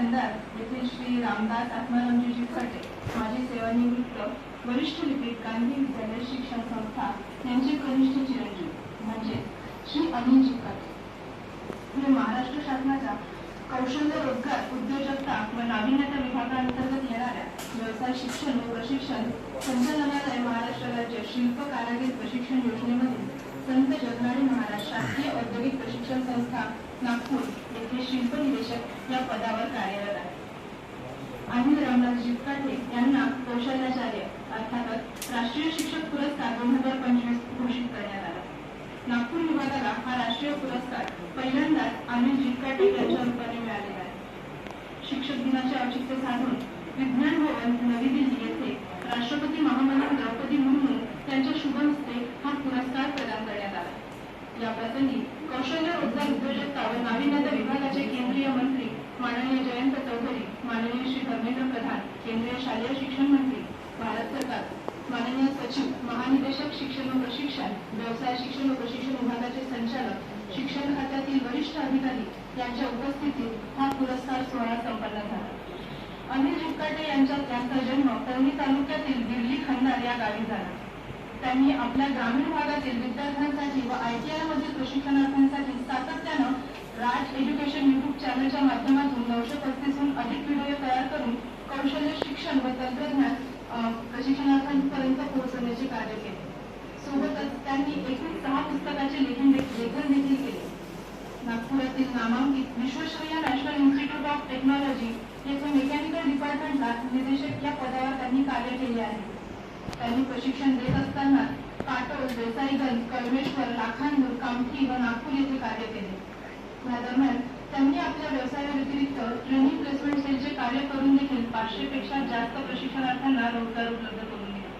खंडार येथील श्री रामदास आत्मारामजी खटे माजी सेवानिवृत्त वरिष्ठ लिपिक गांधी विद्यालय शिक्षण संस्था यांचे कनिष्ठ चिरंजीव म्हणजे श्री अनिलजी खटे पुढे महाराष्ट्र शासनाच्या कौशल्य रोजगार उद्योजकता व नाविन्यता विभागाअंतर्गत येणाऱ्या व्यवसाय शिक्षण व प्रशिक्षण संचालनालय महाराष्ट्र राज्य शिल्प कारागीर प्रशिक्षण योजनेमधील संत जगनाडे महाराज शासकीय औद्योगिक प्रशिक्षण संस्था नागपूर येथे शिल्प निदेशक या पदावर कार्यरत आहे अनिल रामदास जितकाठे यांना कौशल्याचार्य अर्थातच राष्ट्रीय शिक्षक पुरस्कार दोन हजार पंचवीस घोषित करण्यात आला. नागपूर विभागाला हा राष्ट्रीय पुरस्कार पहिल्यांदाच अनिल जितकाटे यांच्या रूपाने मिळालेला आहे. शिक्षक दिनाचे औचित्य साधून विज्ञान भवन नवी दिल्ली येथे राष्ट्रपती महामहिम द्रौपदी मुर्मू यांच्या शुभ हस्ते हा पुरस्कार प्रदान करण्यात आला. या प्रसंगी कौशल्य रोजगार उद्योजकता व नाविन्यता विभागाचे केंद्रीय मंत्री माननीय जयंत चौधरी माननीय श्री धर्मेंद्र प्रधान केंद्रीय शालेय शिक्षण मंत्री भारत सरकार माननीय सचिव महानिदेशक शिक्षण व प्रशिक्षण व्यवसाय शिक्षण व प्रशिक्षण विभागाचे संचालक शिक्षण खात्यातील वरिष्ठ अधिकारी यांच्या उपस्थितीत हा पुरस्कार सोहळा संपन्न झाला. अनिल जुक्काटे यांचा त्यांचा जन्म परळी तालुक्यातील दिल्ली खंडार या गावी झाला. त्यांनी आपल्या ग्रामीण भागातील विद्यार्थ्यांसाठी व आय टी आय मधील प्रशिक्षणार्थ्यांसाठी राज एज्युकेशन युट्यूब चॅनलच्या माध्यमातून नऊशे पस्तीसहून अधिक व्हिडिओ तयार करून कौशल्य शिक्षण व तंत्रज्ञान प्रशिक्षणार्थांपर्यंत पोहोचवण्याचे कार्य केले. सोबतच त्यांनी एकूण सहा पुस्तकाचे लेखन लेखन देखील केले. नागपुरातील नामांकित Visvesvaraya national institute of technology येथे मेकॅनिकल डिपार्टमेंटला निदेशक या पदावर त्यांनी कार्य केले आहे. त्यांनी प्रशिक्षण देत असताना काटोल देसाईगंज कळमेश्वर लाखांदूर कामठी व नागपूर येथे कार्य केले. दरम्यान त्यांनी आपल्या व्यवसायाव्यतिरिक्त ट्रेनिंग प्लेसमेंट सेलचे कार्य करून देखील पाचशे पेक्षा जास्त प्रशिक्षणार्थ्यांना रोजगार उपलब्ध करून दिला.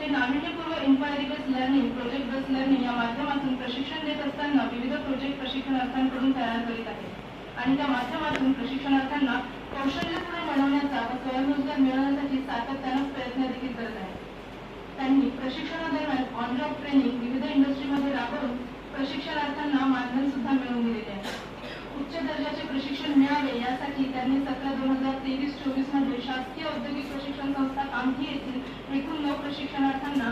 ते नाविन्यपूर्व inquiry base learning project base learning या माध्यमातून प्रशिक्षण देत असताना विविध प्रोजेक्ट प्रशिक्षणार्थ्यांकडून तयार करीत आहेत. आणि त्या माध्यमातून प्रशिक्षणार्थ्यांना कौशल्यपूर्ण बनवण्याचा व स्वयंरोजगार मिळवण्यासाठी सातत्यानं प्रयत्न देखील करत आहेत. त्यांनी प्रशिक्षणादरम्यान ऑन जॉब ट्रेनिंग विविध इंडस्ट्रीमध्ये राबवून प्रशिक्षणार्थ्यांना मानधन सुद्धा मिळवून दिलेले आहे. उच्च दर्जाचे प्रशिक्षण मिळावे यासाठी त्यांनी सतरा दोन हजार तेवीस चोवीसमध्ये शासकीय औद्योगिक प्रशिक्षण संस्था कामठी येथील एकूण नऊ प्रशिक्षणार्थ्यांना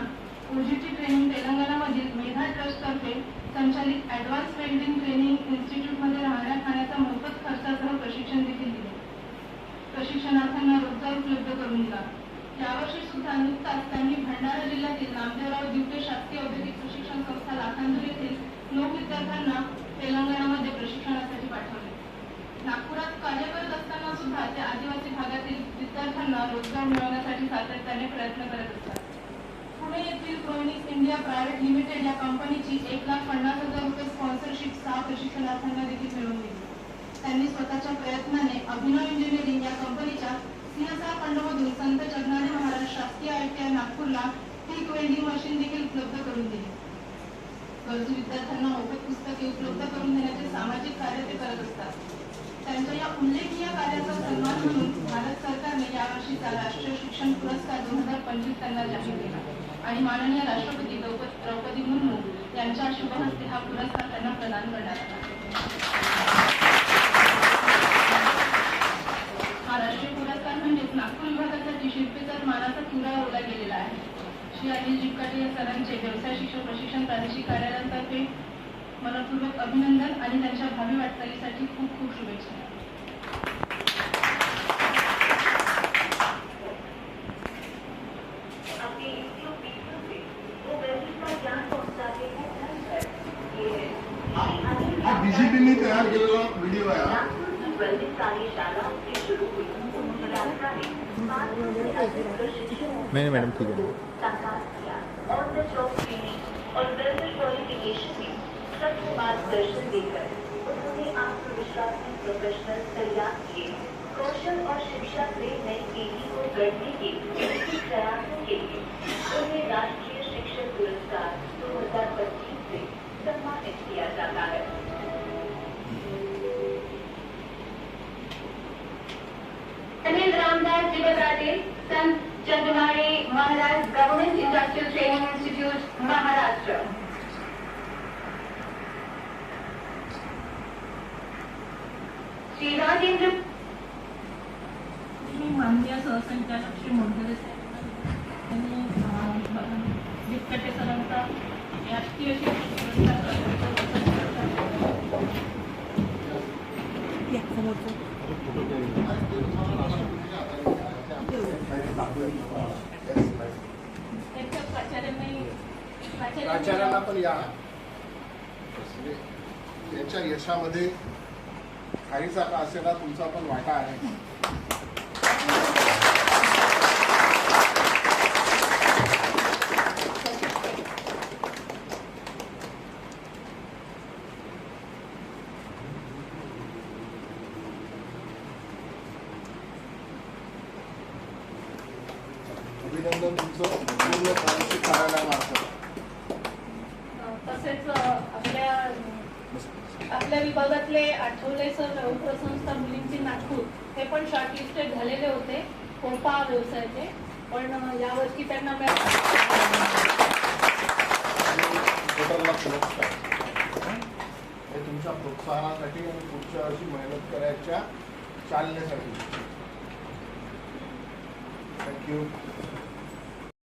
ओजीटी ट्रेनिंग तेलंगणामधील मेधा ट्रस्टतर्फे संचालित ऍडव्हान्स वेल्डिंग ट्रेनिंग इन्स्टिट्यूटमध्ये राहण्या खाण्याचा मोफत खर्चासह प्रशिक्षण देखील दिले. प्रशिक्षणार्थ्यांना रोजगार उपलब्ध करून दिला. यावर्षी सुद्धा नुकताच त्यांनी भंडारा जिल्ह्यातील नामदेवराव दिवटे शासकीय औद्योगिक प्रशिक्षण संस्था लाखांदूर येथील नऊ विद्यार्थ्यांना तेलंगणामध्ये प्रशिक्षणासाठी पाठवले. नागपुरात कार्य करत असताना सुद्धा ते आदिवासी भागातील विद्यार्थ्यांना रोजगार मिळवण्यासाठी सातत्याने प्रयत्न करत असतात. पुणे येथील प्रोनिक्स इंडिया प्रायव्हेट लिमिटेड या कंपनीची एक लाख पन्नास हजार रुपये स्पॉन्सरशिप सहा प्रशिक्षणार्थ्यांना देखील मिळवून दिली. त्यांनी स्वतःच्या प्रयत्नाने अभिनव इंजिनिअरिंग या कंपनीच्या सिंहाचा फंडमधून संत जगनाने महाराज शासकीय आयटीआय नागपूरला पीक वेल्डिंग मशीन देखील उपलब्ध करून दिली. गरजू विद्यार्थ्यांना मोफत पुस्तके उपलब्ध करून देण्याचे सामाजिक कार्य ते करत असतात. त्यांच्या या उल्लेखनीय कार्याचा सन्मान म्हणून भारत सरकारने यावर्षीचा राष्ट्रीय शिक्षण पुरस्कार दोन हजार पंचवीस त्यांना जाहीर केला. आणि माननीय राष्ट्रपती द्रौपदी मुर्मू यांच्या शुभ हस्ते हा पुरस्कार त्यांना प्रदान करण्यात आला हा राष्ट्रीय पुरस्कार म्हणजेच नागपूर विभागासाठी शिल्पेचा मानाचा तुरा ओढला गेलेला आहे श्री अनिल जिपकाटे या सरांचे व्यवसाय शिक्षण प्रशिक्षण प्रादेशिक कार्यालयातर्फे मनपूर्वक अभिनंदन आणि त्यांच्या भावी वाटचालीसाठी खूप खूप शुभेच्छा अपने यूट्यूब वीडियो से वो गरीब का ज्ञान पहुंचाते हैं घर घर ये है श्री हा अनिल डीजीपीने तयार केलेला व्हिडिओ आहे नहीं मैडम ठीक है। द मार्गदर्शन देकर उन्होंने प्रोफेशनल तैयार किए कौशल और शिक्षा नई को गढ़ने के लिए उन्हें राष्ट्रीय शिक्षक पुरस्कार 2025 से सम्मानित किया जाता है। रामदास जिबकाटे संत महाराज इंडस्ट्रियल ट्रेनिंग महाराष्ट्र. श्री राजेंद्र श्री मोडगरे यांनी सरांचा राष्ट्रीय पुरस्कार प्राचार्याला पण या. म्हणजे त्यांच्या यशामध्ये काहीचा का असेना तुमचा पण वाटा आहे. अभिनंदन तुमचं. पूर्ण मानसिक कार्यालयामार्फत तसेच आपल्या आपल्या विभागातले आठवले सर उपसंस्था मुलींची नागपूर हे पण शॉर्टलिस्टेड झालेले होते कोपा व्यवसायाचे. पण यावर्षी त्यांना हे तुमच्या प्रोत्साहनासाठी आणि पुढच्या वर्षी मेहनत करायच्या चालण्यासाठी. थँक्यू